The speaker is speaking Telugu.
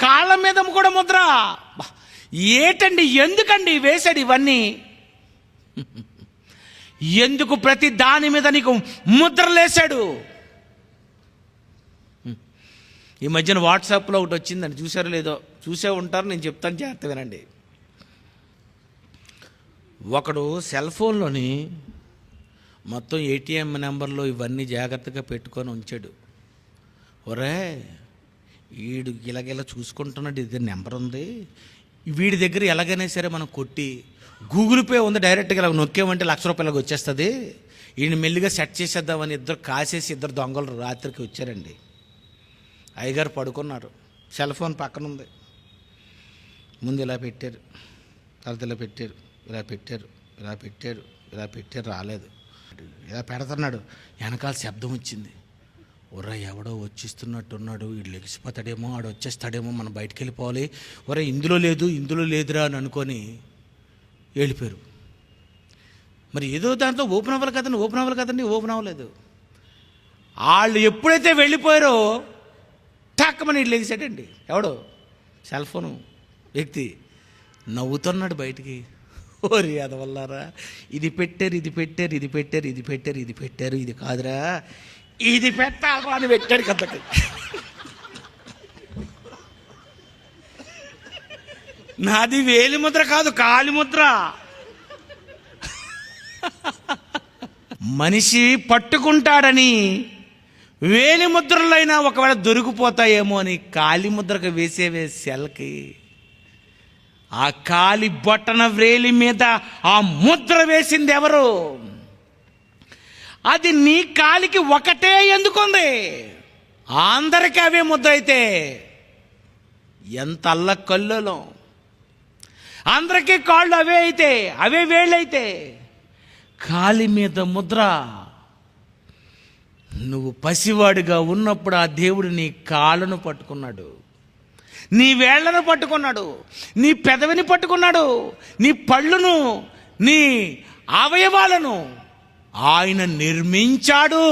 కాళ్ళ మీద కూడా ముద్ర. ఏటండి ఎందుకండి వేశాడు ఇవన్నీ? ఎందుకు ప్రతి దాని మీద నీకు ముద్రలేశాడు ఈ మధ్యన వాట్సాప్లో ఒకటి వచ్చిందండి. చూసారో లేదో? చూసే ఉంటారు నేను చెప్తాను జాగ్రత్త వినండి. ఒకడు సెల్ ఫోన్లోని మొత్తం ఏటీఎం నెంబర్లో ఇవన్నీ జాగ్రత్తగా పెట్టుకొని ఉంచాడు. ఒరే వీడు ఇలాగెలా చూసుకుంటున్నాడు ఇది నెంబర్ ఉంది. వీడి దగ్గర ఎలాగైనా సరే మనం కొట్టి గూగుల్ పే ఉంది డైరెక్ట్గా ఇలా నొక్కేమంటే లక్ష రూపాయలకు వచ్చేస్తుంది. వీడిని మెల్లిగా సెట్ చేసేద్దామని ఇద్దరు కాసేసి ఇద్దరు దొంగలు రాత్రికి వచ్చారండి. అయ్యగారు పడుకున్నారు. సెల్ ఫోన్ పక్కన ఉంది. ముందు ఇలా పెట్టారు. తర్వాత ఇలా పెట్టారు. ఇలా పెట్టారు. ఇలా పెట్టారు. ఇలా పెట్టారు. రాలేదు. ఇలా పెడుతున్నాడు. వెనకాల శబ్దం వచ్చింది. ఒర్ర ఎవడో వచ్చిస్తున్నట్టున్నాడు వీడు లెగిసిపోతాడేమో ఆడు వచ్చేస్తాడేమో మనం బయటికి వెళ్ళిపోవాలి ఒరే ఇందులో లేదు ఇందులో లేదురా అని అనుకొని వెళ్ళిపోయారు మరి ఏదో దాంట్లో ఓపెన్ అవ్వాలి కదండి ఓపెన్ అవ్వాలి కదండి ఓపెన్ అవ్వలేదు. వాళ్ళు ఎప్పుడైతే వెళ్ళిపోయారో టక్కమని ఇటు లెగిసాడండి. ఎవడో? సెల్ ఫోను వ్యక్తి నవ్వుతున్నాడు బయటికి. ఓరి అదవల్లారా ఇది పెట్టారు ఇది పెట్టారు ఇది పెట్టారు ఇది పెట్టారు ఇది పెట్టారు ఇది కాదురా. ఇది పెట్టాలరా అని పెట్టాడు కథకి. నాది వేలి ముద్ర కాదు కాలి ముద్ర. మనిషి పట్టుకుంటాడని వేలి ముద్రలైనా ఒకవేళ దొరికిపోతాయేమో అని కాలి ముద్రకు వేసేవే సెల్కి. ఆ కాలి బొట్టన వ్రేలి మీద ఆ ముద్ర వేసింది ఎవరు? అది నీ కాలికి ఒకటే ఎందుకుంది? అందరికీ అవే ముద్ద అయితే ఎంత అల్ల కల్లులో అందరికీ కాళ్ళు అవే అయితే అవే వేళ్ళైతే. కాలి మీద ముద్ర. నువ్వు పసివాడిగా ఉన్నప్పుడు ఆ దేవుడు నీ కాళ్ళను పట్టుకున్నాడు. నీ వేళ్ళను పట్టుకున్నాడు. నీ పెదవిని పట్టుకున్నాడు. నీ పళ్ళును నీ అవయవాలను ఆయన నిర్మించాడు.